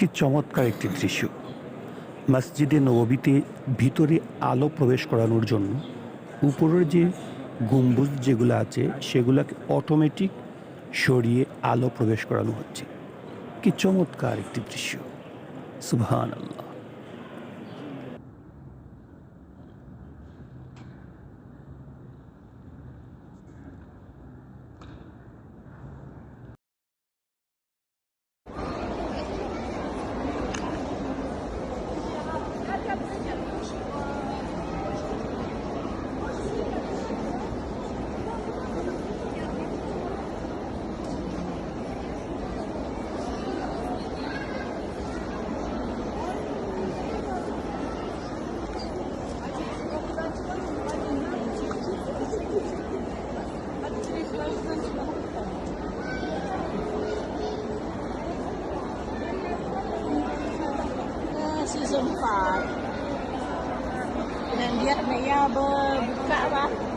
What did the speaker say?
কি চমৎকার একটি দৃশ্য। মসজিদে নবীতে ভিতরে আলো প্রবেশ করানোর জন্য উপরের যে গম্বুজ যেগুলো আছে, সেগুলোকে অটোমেটিক সরিয়ে আলো প্রবেশ করানো হচ্ছে। কি চমৎকার একটি দৃশ্য। সুবহান আল্লাহ Zoom call. Dan dia kena berbuka lah.